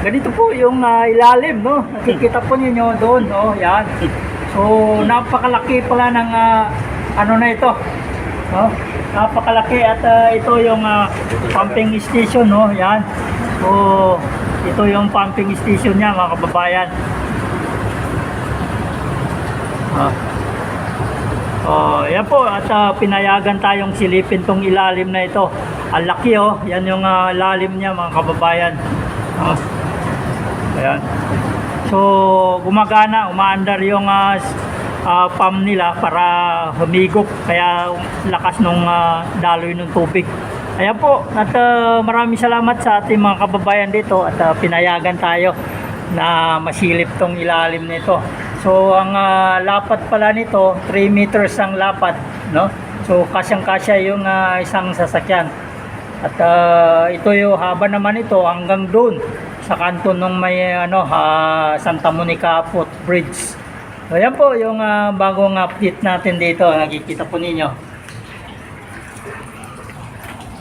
ganito po yung ah, ilalim, no? Nakikita po ninyo doon, no? Yan. So, napakalaki pala ng ah, ano na ito. No? Napakalaki at ah, ito yung ah, pumping station, no? Yan. So, ito yung pumping station niya, mga kababayan. Ah. Oh, yan po at ah, pinayagan tayong silipin tong ilalim na ito. Ang laki oh, yan yung ah, lalim niya mga kababayan. Oh. Ayan. So, gumagana, umaandar yung s- ah, pump nila para humigop kaya lakas nung ah, daloy ng tubig. Ayan po, at ah, maraming salamat sa ating mga kababayan dito at ah, pinayagan tayo na masilip tong ilalim nito. So ang ah, lapat pala nito, 3 meters ang lapat, no? So kasyang-kasya yung ah, isang sasakyan. At ah, ito yung haba naman ito hanggang doon sa kanto ng may ano ah, Santa Monica Footbridge. So yan po yung ah, bagong update natin dito, nakikita po ninyo.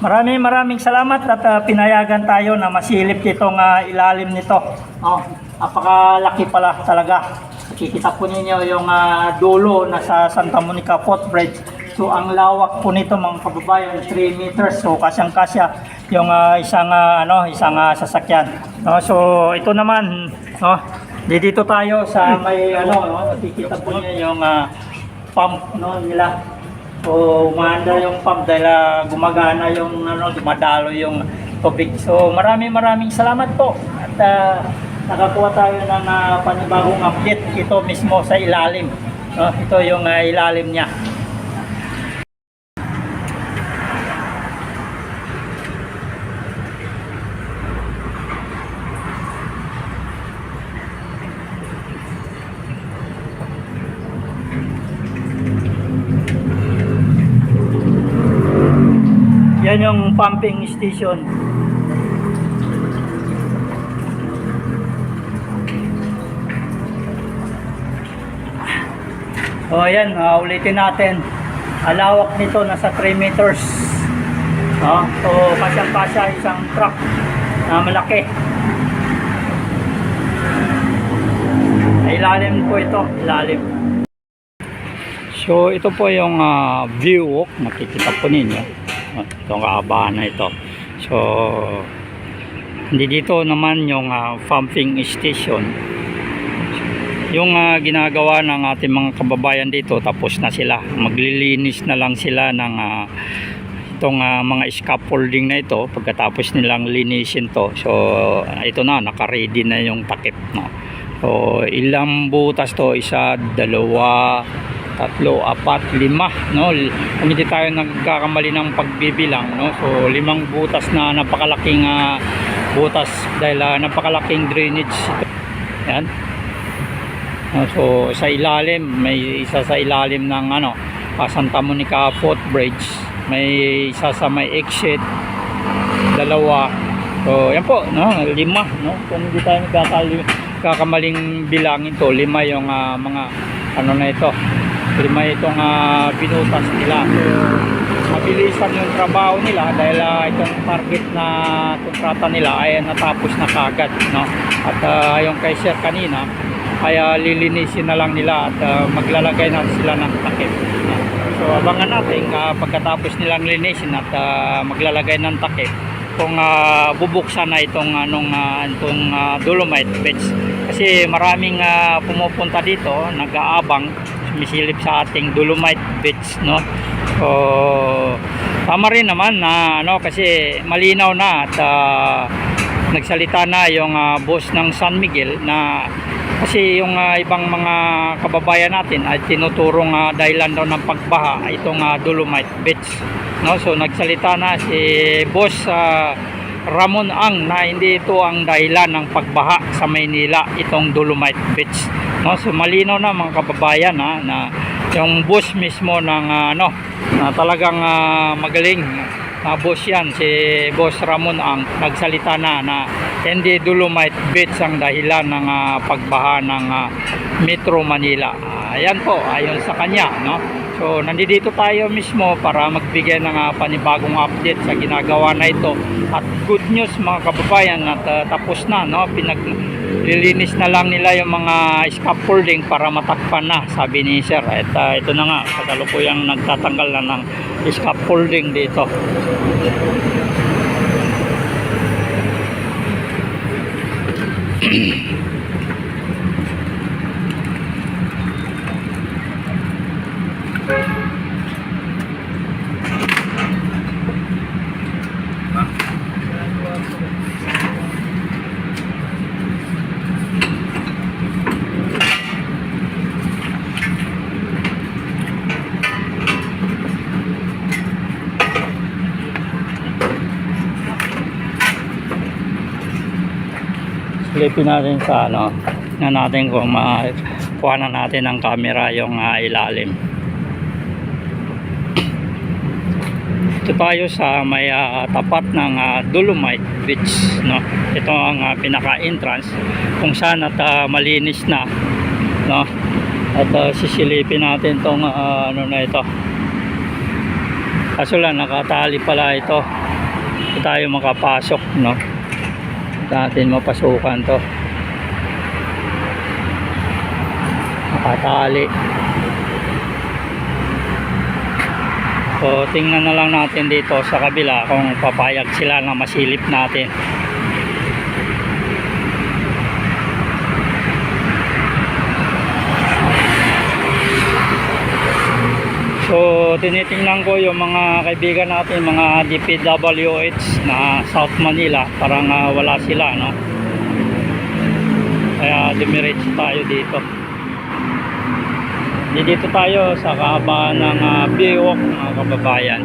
Maraming maraming salamat at ah, pinayagan tayo na masilip itong ah, ilalim nito. Oh, napakalaki pala talaga. Nakikita po ninyo yung ah, dulo na sa Santa Monica Footbridge. So ang lawak po nito mga kababayan 3 meters. So kasyang-kasya yung ah, isang ah, ano, isang ah, sasakyan. No, so ito naman, no. di- Dito tayo sa may ano, no, nakikita po niyo yung ah, pump no nila. So, umaanda yung pump dahil ah, gumagana yung ano, dumadalo yung tubig. So, maraming maraming salamat po. At ah, nakakuha tayo ng ah, panibagong update ito mismo sa ilalim. No, ito yung ah, ilalim niya. Yan yung pumping station. O ayan, uh, ulitin natin. Alawak nito nasa 3 meters. No? So kasyang-kasya isang truck na malaki. Ilalim po ito, ilalim. So ito po yung ah, view walk, nakikita po ninyo. Itong kaabahan na ito. So dito naman yung ah, pumping station. Yung ah, ginagawa ng ating mga kababayan dito tapos na sila. Maglilinis na lang sila ng ah, itong ah, mga scaffolding na ito pagkatapos nilang linisin to. So ito na naka-ready na yung takip no. So ilang butas to? Isa, dalawa, tatlo, apat, lima, no? Hindi tayo nagkakamali ng pagbibilang, no? So, limang butas na napakalaking ah, butas dahil ah, napakalaking drainage. Yan. Ah, so, sa ilalim, may isa sa ilalim ng ano, ah, Santa Monica Footbridge. May isa sa may exit, dalawa. So, yan po, no? Lima, no? Kung hindi tayo nagkakali, kakamaling bilangin to, lima yung ah, mga ano na ito, lima itong ah, binutas nila. So, mabilisan yung trabaho nila dahil ah, itong target na kontrata nila ay natapos na kagad, no? At ah, yung kay Sir kanina, ay ah, lilinisin na lang nila at ah, maglalagay na sila ng takip. So, abangan natin ah, pagkatapos nilang linisin at ah, maglalagay ng takip kung ah, bubuksan na itong anong ah, itong ah, Dolomite Beach kasi maraming ah, pumupunta dito nag-aabang sumisilip sa ating Dolomite Beach no? So tama rin naman na ano kasi malinaw na at ah, nagsalita na yung ah, boss ng San Miguel na kasi yung ah, ibang mga kababayan natin ay tinuturong ah, dahilan daw ng pagbaha itong ah, Dolomite Beach no? So nagsalita na si boss ah, Ramon Ang na hindi ito ang dahilan ng pagbaha sa Maynila itong Dolomite Beach no so malinaw na mga kababayan ha, na yung boss mismo ng ah, ano na talagang ah, magaling. Na boss yan si boss Ramon Ang nagsalita na na hindi Dolomite Beach ang dahilan ng ah, pagbaha ng ah, Metro Manila. Ah, ayan po ayon sa kanya no? So, nandito tayo mismo para magbigay ng ah, panibagong update sa ginagawa na ito at good news mga kababayan at ah, tapos na no? Pinaglilinis na lang nila yung mga scaffolding para matakpan na sabi ni sir. At ah, ito na nga kasalukuyang nagtatanggal na ng scaffolding dito Silipin natin sa ano na natin kung makuha na natin ng camera yung ah, ilalim. Ito tayo sa may ah, tapat ng ah, Dolomite Beach no? Ito ang ah, pinaka entrance kung saan at ah, malinis na no? At ah, sisilipin natin tong ah, ano na ito. Kaso lang nakatali pala ito. Tayo makapasok no natin mapasukan to. Nakatali so tingnan na lang natin dito sa kabila kung papayag sila na masilip natin So, tinitingnan ko yung mga kaibigan natin, mga DPWH na South Manila, parang ah, wala sila, no? Kaya dumiretso tayo dito. Di dito tayo sa kahabaan ng uh, Biwok, mga kababayan.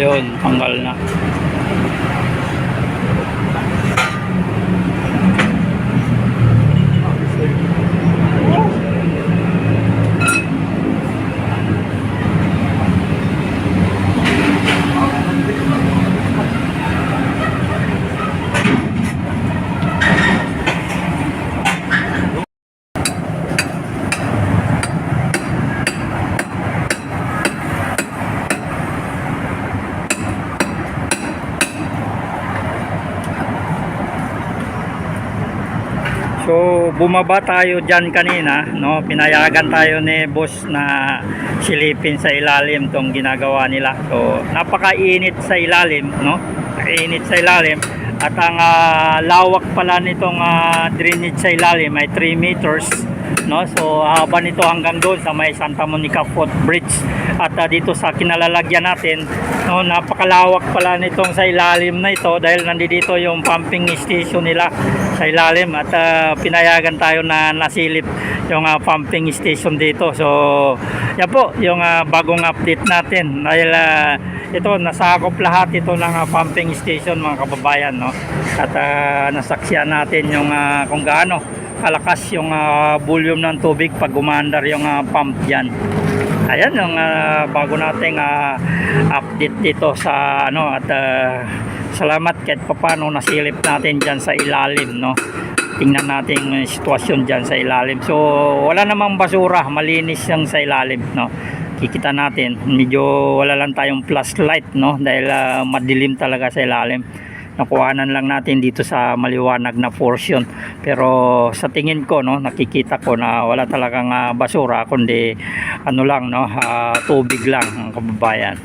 Yun, tanggal na. So, bumaba tayo dyan kanina, no? Pinayagan tayo ni boss na silipin sa ilalim tong ginagawa nila. So, napakainit sa ilalim, no? Kainit sa ilalim. At ang ah, lawak pala nitong ah, drainage sa ilalim ay 3 meters, no? So, haba nito hanggang doon sa may Santa Monica Footbridge. At ah, dito sa kinalalagyan natin, no, napakalawak pala nitong sa ilalim na ito dahil nandito yung pumping station nila sa ilalim at ah, pinayagan tayo na nasilip yung ah, pumping station dito. So, yan po yung ah, bagong update natin dahil ah, ito nasakop lahat ito ng ah, pumping station mga kababayan no. At ah, nasaksiyan natin yung ah, kung gaano kalakas yung ah, volume ng tubig pag gumandar yung ah, pump diyan. Ayan yung ah, bago nating ah, update dito sa ano at ah, salamat kahit paano nasilip natin diyan sa ilalim no. Tingnan natin yung sitwasyon diyan sa ilalim. So wala namang basura, malinis yung sa ilalim no. makikita natin medyo wala lang tayong flashlight no dahil ah, madilim talaga sa ilalim nakuhanan lang natin dito sa maliwanag na portion pero sa tingin ko no nakikita ko na wala talagang ah, basura kundi ano lang no ah, tubig lang ang kababayan?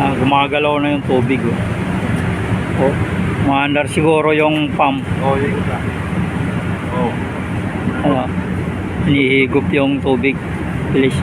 Ah, gumagalaw na yung tubig oh. Oh, maandar siguro yung pump. Oo, yun ko Oo. ano, hinihigop yung tubig. Bilis